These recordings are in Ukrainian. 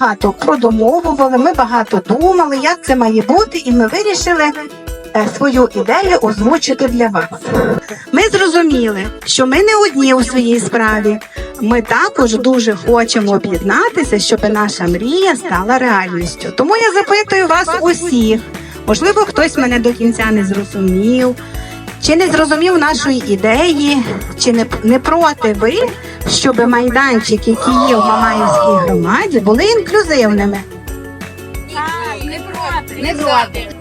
багато продумовували, ми багато думали, як це має бути, і ми вирішили е, свою ідею озвучити для вас. Ми зрозуміли, що ми не одні у своїй справі. Ми також дуже хочемо об'єднатися, щоб наша мрія стала реальністю. Тому я запитую вас усіх. Можливо, хтось мене до кінця не зрозумів, чи не зрозумів нашої ідеї, чи не, не проти ви, щоб майданчики, які є в Мамаївській громаді, були інклюзивними. Не проти. Не проти.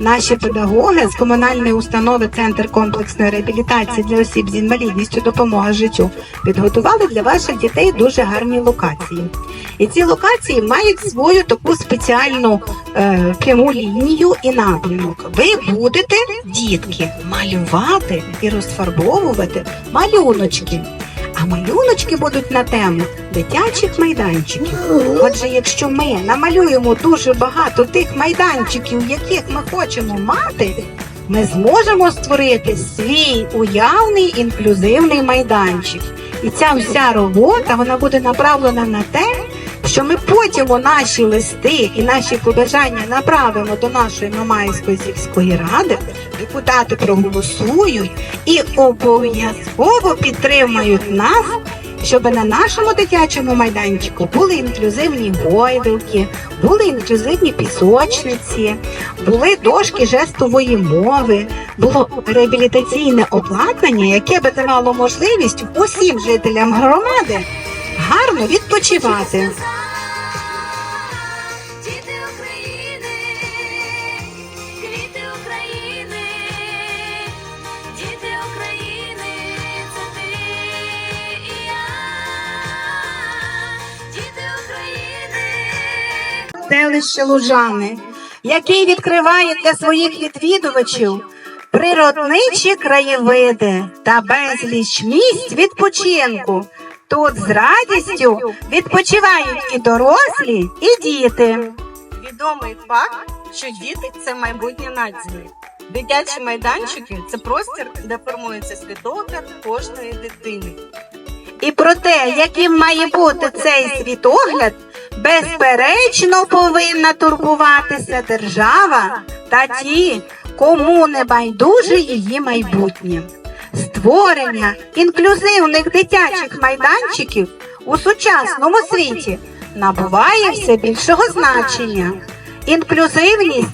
Наші педагоги з комунальної установи Центр комплексної реабілітації для осіб з інвалідністю допомога життю підготували для ваших дітей дуже гарні локації. І ці локації мають свою таку спеціальну е, пряму лінію і напрямок. Ви будете, дітки, малювати і розфарбовувати малюночки. А малюночки будуть на тему дитячих майданчиків. Отже, якщо ми намалюємо дуже багато тих майданчиків, яких ми хочемо мати, ми зможемо створити свій уявний інклюзивний майданчик. І ця вся робота вона буде направлена на те, що ми потім у наші листи і наші побажання направимо до нашої Мамаївської сільської ради, депутати проголосують і обов'язково підтримають нас, щоб на нашому дитячому майданчику були інклюзивні гойдалки, були інклюзивні пісочниці, були дошки жестової мови, було реабілітаційне обладнання, яке би давало можливість усім жителям громади гарно відпочивати. Селище Лужани, який відкриває для своїх відвідувачів природничі краєвиди та безліч місць відпочинку. Тут з радістю відпочивають і дорослі, і діти. Відомий факт, що діти це майбутнє нації. Дитячі майданчики це простір, де формується світогляд кожної дитини. І про те, яким має бути цей світогляд, безперечно повинна турбуватися держава та ті, кому не байдуже її майбутнє. Створення інклюзивних дитячих майданчиків у сучасному світі набуває все більшого значення. Інклюзивність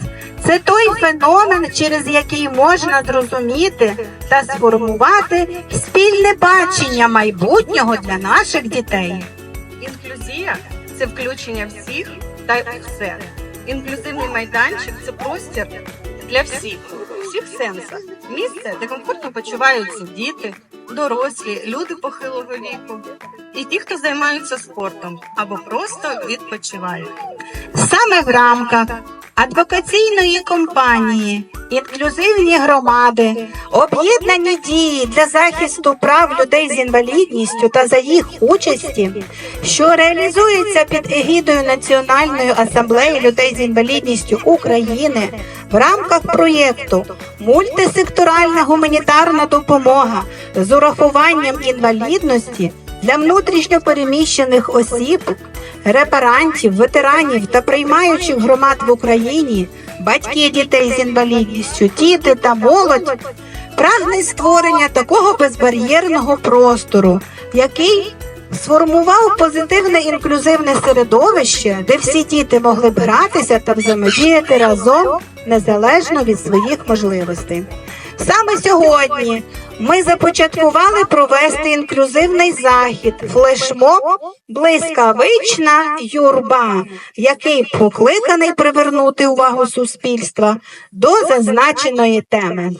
це той феномен, через який можна зрозуміти та сформувати спільне бачення майбутнього для наших дітей. Інклюзія це включення всіх та все. Інклюзивний майданчик це простір для всіх, всіх сенсах. Місце, де комфортно почуваються діти, дорослі, люди похилого віку і ті, хто займаються спортом або просто відпочивають. Саме в рамках адвокаційної кампанії інклюзивні громади, об'єднані дії для захисту прав людей з інвалідністю та за їх участі, що реалізується під егідою Національної асамблеї людей з інвалідністю України в рамках проєкту Мультисекторальна гуманітарна допомога з урахуванням інвалідності для внутрішньопереміщених осіб репарантів, ветеранів та приймаючих громад в Україні, батьки дітей з інвалідністю, діти та молодь прагне створення такого безбар'єрного простору, який сформував позитивне інклюзивне середовище, де всі діти могли б гратися та взаємодіяти разом незалежно від своїх можливостей. Саме сьогодні ми започаткували провести інклюзивний захід флешмоб Блискавична юрба, який покликаний привернути увагу суспільства до зазначеної теми.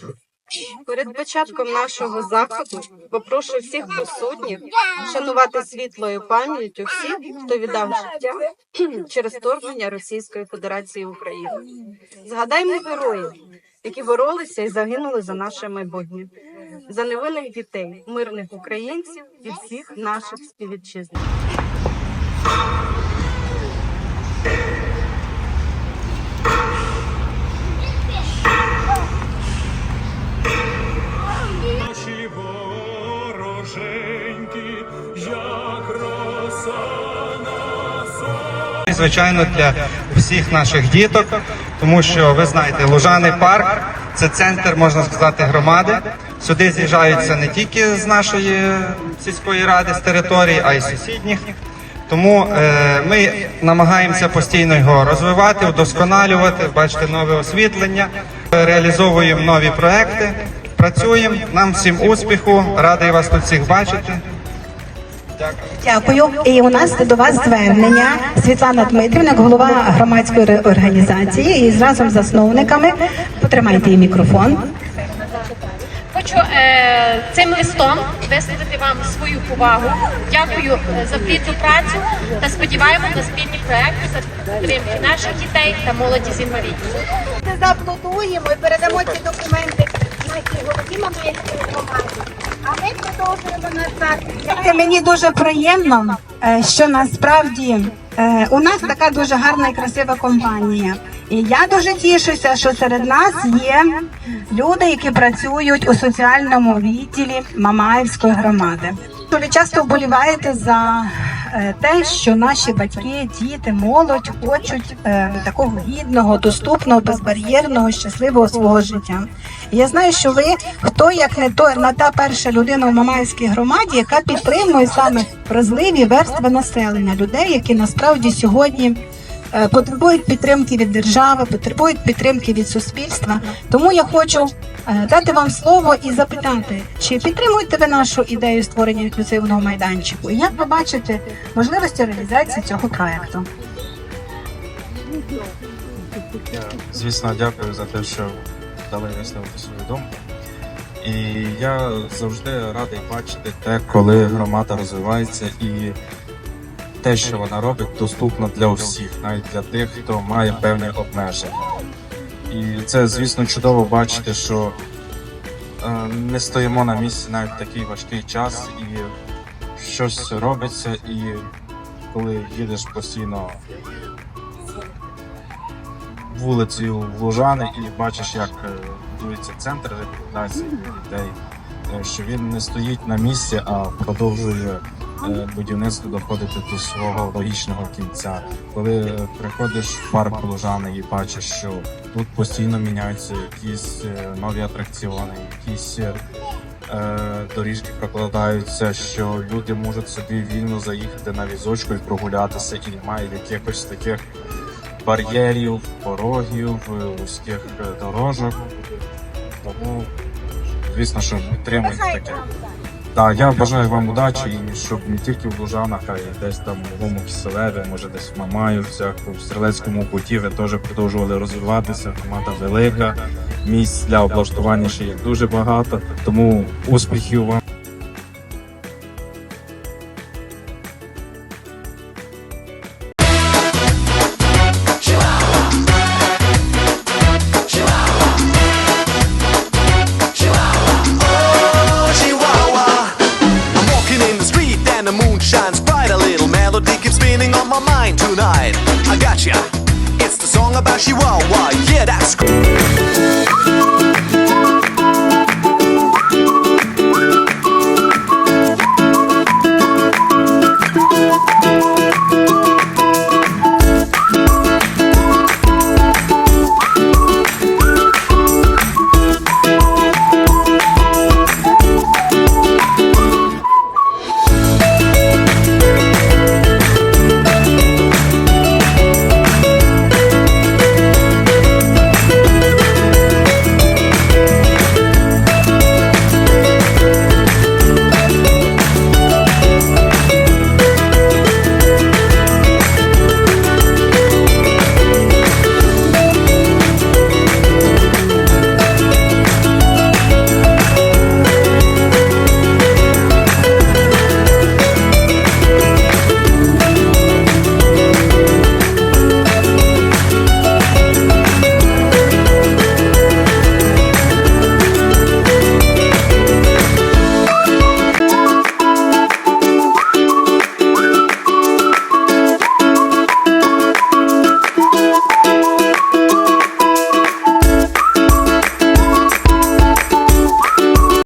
Перед початком нашого заходу попрошу всіх присутніх шанувати світлою пам'яттю всіх, хто віддав життя через вторгнення Російської Федерації в Україну. Згадаймо героїв, які боролися і загинули за наше майбутнє, за невинних дітей, мирних українців і всіх наших співвітчизників. Наші вороженьки, як роса. Звичайно, для всіх наших діток, тому що ви знаєте, Лужаний парк це центр, можна сказати, громади. Сюди з'їжджаються не тільки з нашої сільської ради, з території, а й сусідніх. Тому е, ми намагаємося постійно його розвивати, вдосконалювати, бачите нове освітлення, реалізовуємо нові проекти, працюємо. Нам всім успіху, радий вас тут всіх бачити. Дякую. І у нас до вас звернення Світлана Дмитрівна, голова громадської організації, і разом з засновниками. Потримайте їй мікрофон. Хочу е, цим листом висловити вам свою повагу. Дякую е, за плідну працю та сподіваємося на спільні проекти за підтримки наших дітей та молоді з інвалідністю. заплутуємо і передамо ці документи нашій голові Мамаївської громади. А ми продовжуємо назад. Знаєте, Мені дуже приємно, е, що насправді у нас така дуже гарна і красива компанія. І я дуже тішуся, що серед нас є люди, які працюють у соціальному відділі Мамаївської громади. Ви часто вболіваєте за е, те, що наші батьки, діти, молодь хочуть е, такого гідного, доступного, безбар'єрного, щасливого свого життя. Я знаю, що ви хто як не то на та перша людина в Мамайській громаді, яка підтримує саме вразливі верстви населення, людей, які насправді сьогодні. Е, Потребують підтримки від держави, потребують підтримки від суспільства. Тому я хочу е, дати вам слово і запитати, чи підтримуєте ви нашу ідею створення інклюзивного майданчику? І як ви бачите можливості реалізації цього проекту? Звісно, дякую за те, що дали висловити свою думку. І я завжди радий бачити те, коли громада розвивається і те, що вона робить, доступно для всіх, навіть для тих, хто має певні обмеження. І це, звісно, чудово бачити, що е, не стоїмо на місці навіть в такий важкий час, і щось робиться, і коли їдеш постійно вулицею в Лужани і бачиш, як е, будується центр реабілітації дітей, е, що він не стоїть на місці, а продовжує будівництво доходити до свого логічного кінця. Коли е, приходиш в парк Лужани і бачиш, що тут постійно міняються якісь е, нові атракціони, якісь е, е, доріжки прокладаються, що люди можуть собі вільно заїхати на візочку і прогулятися, і немає якихось таких бар'єрів, порогів, е, вузьких е, дорожок. Тому, звісно, що підтримують таке. Так, я бажаю вам удачі, і щоб не тільки в Лужанах, а й десь там в Новому Киселеві, може десь в Мамаївцях, в Стрілецькому куті ви теж продовжували розвиватися. Громада велика, місць для облаштування ще є дуже багато. Тому успіхів вам. Tonight. I gotcha. It's the song about Chihuahua. Yeah, that's cool.